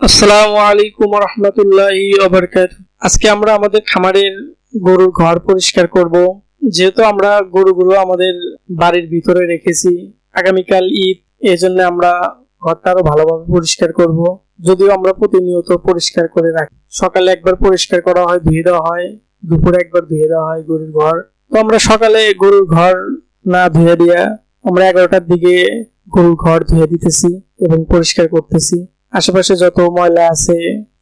আসসালামু আলাইকুম রহমতুল্লাহি আজকে আমরা আমাদের খামারের গরুর ঘর পরিষ্কার করব। যেহেতু আমরা গরুগুলো আমাদের বাড়ির ভিতরে রেখেছি, আগামীকাল ঈদ এই জন্য আমরা ঘরটা আরও ভালোভাবে পরিষ্কার করব। যদিও আমরা প্রতিনিয়ত পরিষ্কার করে রাখি। সকালে একবার পরিষ্কার করা হয়, ধুয়ে দেওয়া হয়, দুপুরে একবার ধুয়ে দেওয়া হয় গরুর ঘর। তো আমরা সকালে গরুর ঘর না ধুয়ে দিয়া আমরা এগারোটার দিকে গরুর ঘর ধুয়ে দিতেছি এবং পরিষ্কার করতেছি। আশেপাশে যত ময়লা আছে,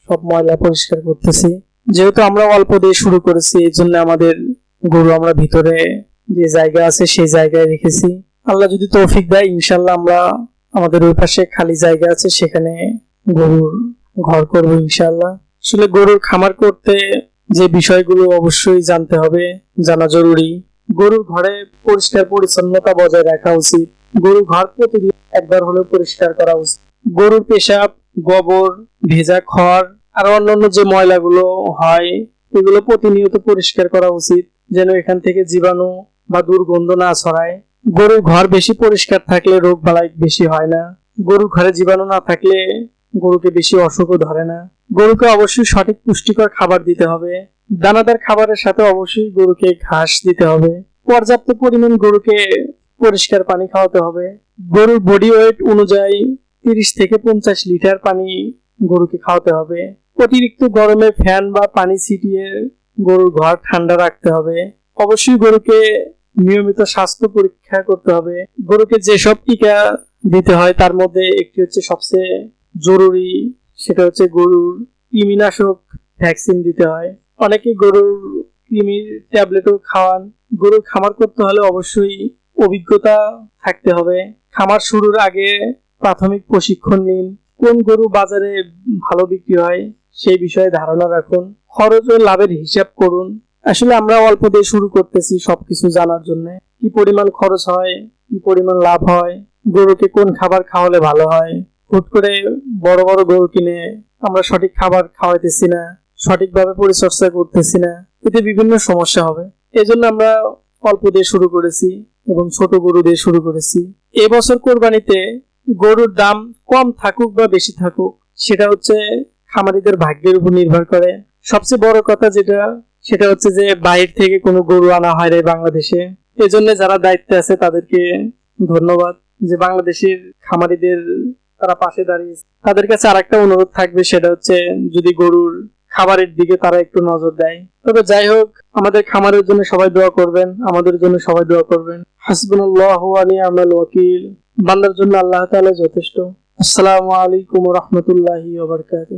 সব ময়লা পরিষ্কার করতেছি। যেহেতু আমরা অল্প দিয়ে শুরু করেছি, এই জন্য আমাদের গরু আমরা ভিতরে যে জায়গা আছে, সেই জায়গায় রেখেছি। আল্লাহ যদি তৌফিক দেয় ইনশাল্লাহ আমরা আমাদের ওই পাশে খালি জায়গা আছে, সেখানে গরুর ঘর করব ইনশাল্লাহ আসলে গরুর খামার করতে যে বিষয়গুলো অবশ্যই জানতে হবে, জানা জরুরি। গরুর ঘরে পরিষ্কার পরিচ্ছন্নতা বজায় রাখা উচিত। গরুর ঘর প্রতিদিন একবার হলেও পরিষ্কার করা উচিত। গরুর পেশাব, গোবর, ভেজা খড় আর অন্যান্য যে ময়লাগুলো হয়, এগুলো প্রতিনিয়ত পরিষ্কার করা উচিত, যেন এখান থেকে জীবাণু বা দুর্গন্ধ না ছড়ায়। গরুর ঘর বেশি পরিষ্কার থাকলে রোগ বালাই বেশি হয় না। গরুর ঘরে জীবাণু না থাকলে গরুকে বেশি অসুখও ধরে না। গরুকে অবশ্যই সঠিক পুষ্টিকর খাবার দিতে হবে। দানাদার খাবারের সাথে অবশ্যই গরুকে ঘাস দিতে হবে। পর্যাপ্ত পরিমাণ গরুকে পরিষ্কার পানি খাওয়াতে হবে। গরুর বডি ওয়েট অনুযায়ী তিরিশ থেকে পঞ্চাশ লিটার পানি গরুকে খাওয়াতে হবে। অতিরিক্ত গরমে ফ্যান বা পানি ছিটিয়ে গরুর ঘর ঠান্ডা রাখতে হবে। অবশ্যই গরুকে নিয়মিত স্বাস্থ্য পরীক্ষা করতে হবে। গরুকে যেসব টিকা দিতে হয়, তার মধ্যে একটি হচ্ছে সবচেয়ে জরুরি, সেটা হচ্ছে গরুর কৃমিনাশক ভ্যাকসিন দিতে হয়। অনেকে গরুর কৃমির ট্যাবলেটও খাওয়ান। গরুর খামার করতে হলে অবশ্যই অভিজ্ঞতা থাকতে হবে। খামার শুরুর আগে প্রাথমিক প্রশিক্ষণ নিন। কোন গরু বাজারে ভালো বিক্রি হয়, সেই বিষয়ে ধারণা রাখুন। খরচ ও লাভের হিসাব করুন। আসলে আমরা অল্প দিয়ে শুরু করতেছি সবকিছু জানার জন্য। কি পরিমাণ খরচ হয়, কি পরিমাণ লাভ হয়, গরুকে কোন খাবার খাওয়ালে ভালো হয়। হুট করে বড় বড় গরু কিনে আমরা সঠিক খাবার খাওয়াইতেছি না, সঠিকভাবে পরিচর্যা করতেছি না, এতে বিভিন্ন সমস্যা হবে। এজন্য আমরা অল্প দিয়ে শুরু করেছি এবং ছোট গরু দিয়ে শুরু করেছি। এবছর কোরবানিতে গরুর দাম কম থাকুক বা বেশি থাকুক, সেটা হচ্ছে খামারিদের ভাগ্যের উপর নির্ভর করে। সবচেয়ে বড় কথা যেটা, সেটা হচ্ছে যে বাইরে থেকে কোনো গরু আনা হয় না বাংলাদেশে। এজন্য যারা দায়িত্বে আছে তাদেরকে ধন্যবাদ যে বাংলাদেশের খামারিদের তারা পাশে দাঁড়িয়ে তাদের কাছে আর একটা অনুরোধ থাকবে, সেটা হচ্ছে যদি গরুর খাবারের দিকে তারা একটু নজর দেয়। তবে যাই হোক, আমাদের খামারের জন্য সবাই দোয়া করবেন, আমাদের জন্য সবাই দোয়া করবেন। হাসবুল্লাহ আলী আমল ওয়াকিল। বান্দার জন্য আল্লাহ তাআলা যথেষ্ট। আসসালামু আলাইকুম রহমতুল্লাহি ওবরকাত